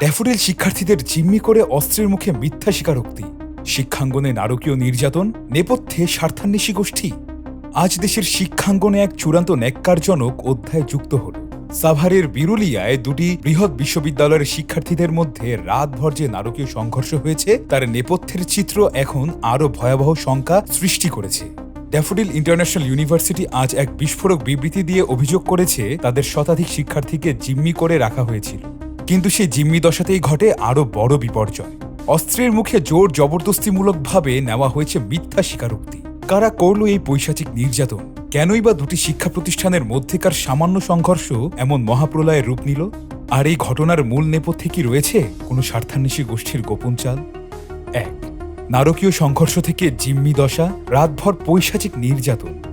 Daffodil শিক্ষার্থীদের জিম্মি করে অস্ত্রের মুখে মিথ্যা স্বীকারোক্তি। শিক্ষাঙ্গনে নারকীয় নির্যাতন, নেপথ্যে স্বার্থান্বেষী গোষ্ঠী। আজ দেশের শিক্ষাঙ্গনে এক চূড়ান্ত ন্যাক্কারজনক অধ্যায় যুক্ত হল। সাভারের বিরুলিয়ায় দুটি বৃহৎ বিশ্ববিদ্যালয়ের শিক্ষার্থীদের মধ্যে রাতভর যে নারকীয় সংঘর্ষ হয়েছে, তার নেপথ্যের চিত্র এখন আরও ভয়াবহ শঙ্কা সৃষ্টি করেছে। ড্যাফোডিল ইন্টারন্যাশনাল ইউনিভার্সিটি আজ এক বিস্ফোরক বিবৃতি দিয়ে অভিযোগ করেছে, তাদের শতাধিক শিক্ষার্থীকে জিম্মি করে রাখা হয়েছিল। কিন্তু সেই জিম্মি দশাতেই ঘটে আরও বড় বিপর্যয়। অস্ত্রের মুখে জোর জবরদস্তিমূলকভাবে নেওয়া হয়েছে মিথ্যা স্বীকারোক্তি। কারা করল এই পৈশাচিক নির্যাতন? কেনই বা দুটি শিক্ষা প্রতিষ্ঠানের মধ্যেকার সামান্য সংঘর্ষ এমন মহাপ্রলয়ের রূপ নিল? আর এই ঘটনার মূল নেপথ্যে কি রয়েছে কোনো স্বার্থান্বেষী গোষ্ঠীর গোপন চাল? এক, নারকীয় সংঘর্ষ থেকে জিম্মি দশা, রাতভর পৈশাচিক নির্যাতন।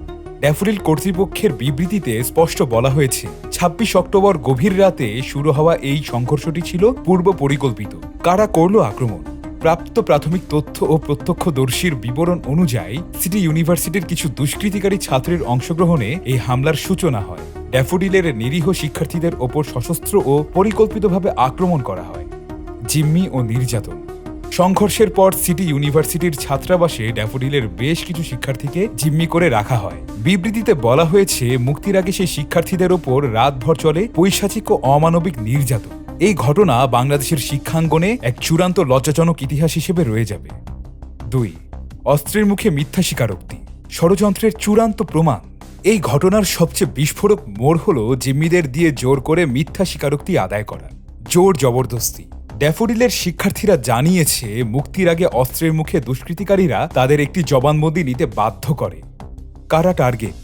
ড্যাফোডিল কর্তৃপক্ষের বিবৃতিতে স্পষ্ট বলা হয়েছে, ছাব্বিশ অক্টোবর গভীর রাতে শুরু হওয়া এই সংঘর্ষটি ছিল পূর্ব পরিকল্পিত। কারা করল আক্রমণ? প্রাপ্ত প্রাথমিক তথ্য ও প্রত্যক্ষদর্শীর বিবরণ অনুযায়ী, সিটি ইউনিভার্সিটির কিছু দুষ্কৃতিকারী ছাত্রের অংশগ্রহণে এই হামলার সূচনা হয়। ড্যাফোডিলের নিরীহ শিক্ষার্থীদের ওপর সশস্ত্র ও পরিকল্পিতভাবে আক্রমণ করা হয়। জিম্মি ও নির্যাতন। সংঘর্ষের পর সিটি ইউনিভার্সিটির ছাত্রাবাসে ড্যাফোডিলের বেশ কিছু শিক্ষার্থীকে জিম্মি করে রাখা হয়। বিবৃতিতে বলা হয়েছে, মুক্তির আগে সেই শিক্ষার্থীদের ওপর রাতভর চলে পৈশাচিক ও অমানবিক নির্যাতন। এই ঘটনা বাংলাদেশের শিক্ষাঙ্গনে এক চূড়ান্ত লজ্জাজনক ইতিহাস হিসেবে রয়ে যাবে। দুই, অস্ত্রের মুখে মিথ্যা স্বীকারোক্তি। ষড়যন্ত্রের চূড়ান্ত প্রমাণ। এই ঘটনার সবচেয়ে বিস্ফোরক মোড় হল জিম্মিদের দিয়ে জোর করে মিথ্যা স্বীকারোক্তি আদায় করা। জোর জবরদস্তি। ড্যাফোডিলের শিক্ষার্থীরা জানিয়েছে, মুক্তির আগে অস্ত্রের মুখে দুষ্কৃতিকারীরা তাদের একটি জবানবন্দি নিতে বাধ্য করে। কারা টার্গেট?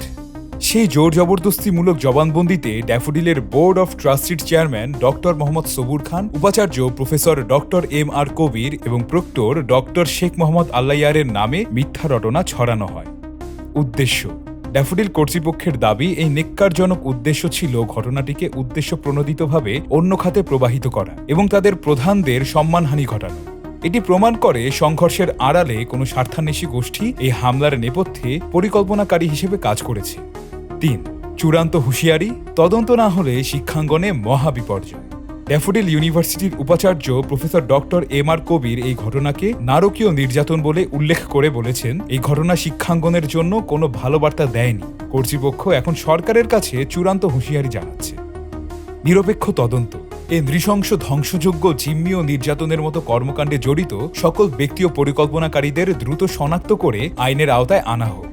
সেই জোর জবরদস্তিমূলক জবানবন্দিতে ড্যাফোডিলের বোর্ড অফ ট্রাস্টির চেয়ারম্যান ডক্টর মোহাম্মদ সবুর খান, উপাচার্য professor doctor M R Kabir এবং প্রক্টর ডক্টর শেখ মোহাম্মদ আল্লাইয়ারের নামে মিথ্যা রটনা ছড়ানো হয়। উদ্দেশ্য ড্যাফোডিল কর্তৃপক্ষের দাবি, এই নেক্কারজনক উদ্দেশ্য ছিল ঘটনাটিকে উদ্দেশ্য প্রণোদিতভাবে অন্য খাতে প্রবাহিত করা এবং তাদের প্রধানদের সম্মানহানি ঘটানো। এটি প্রমাণ করে সংঘর্ষের আড়ালে কোনো স্বার্থান্বেষী গোষ্ঠী এই হামলার নেপথ্যে পরিকল্পনাকারী হিসেবে কাজ করেছে। তিন, চূড়ান্ত হুঁশিয়ারি, তদন্ত না হলে শিক্ষাঙ্গনে মহাবিপর্যয়। ড্যাফোডিল ইউনিভার্সিটির উপাচার্য professor doctor M R Kabir এই ঘটনাকে নারকীয় নির্যাতন বলে উল্লেখ করে বলেছেন। এই ঘটনা শিক্ষাঙ্গনের জন্য কোনো ভালো বার্তা দেয়নি। কর্তৃপক্ষ এখন সরকারের কাছে চূড়ান্ত হুঁশিয়ারি জানাচ্ছে। নিরপেক্ষ তদন্ত। এ নৃশংস, ধ্বংসযোগ্য, জিম্মি ও নির্যাতনের মতো কর্মকাণ্ডে জড়িত সকল ব্যক্তি ও পরিকল্পনাকারীদের দ্রুত শনাক্ত করে আইনের আওতায় আনা হোক।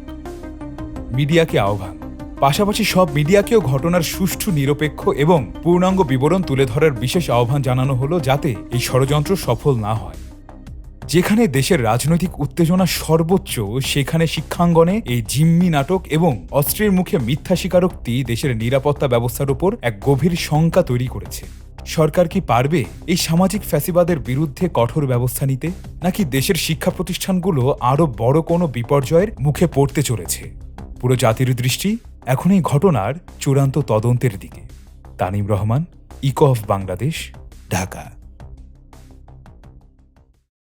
মিডিয়াকে আহ্বান। পাশাপাশি সব মিডিয়াকেও ঘটনার সুষ্ঠু, নিরপেক্ষ এবং পূর্ণাঙ্গ বিবরণ তুলে ধরার বিশেষ আহ্বান জানানো হলো যাতে এই ষড়যন্ত্র সফল না হয়। যেখানে দেশের রাজনৈতিক উত্তেজনা সর্বোচ্চ, সেখানে শিক্ষাঙ্গনে এই জিম্মি নাটক এবং অস্ত্রের মুখে মিথ্যা স্বীকারোক্তি দেশের নিরাপত্তা ব্যবস্থার উপর এক গভীর শঙ্কা তৈরি করেছে। সরকার কি পারবে এই সামাজিক ফ্যাসিবাদের বিরুদ্ধে কঠোর ব্যবস্থা নিতে, নাকি দেশের শিক্ষা প্রতিষ্ঠানগুলো আরও বড় কোনো বিপর্যয়ের মুখে পড়তে চলেছে? পুরো জাতির দৃষ্টি এখন এই ঘটনার চূড়ান্ত তদন্তের দিকে। Tanim Rahman echo of Bangladesh Dhaka.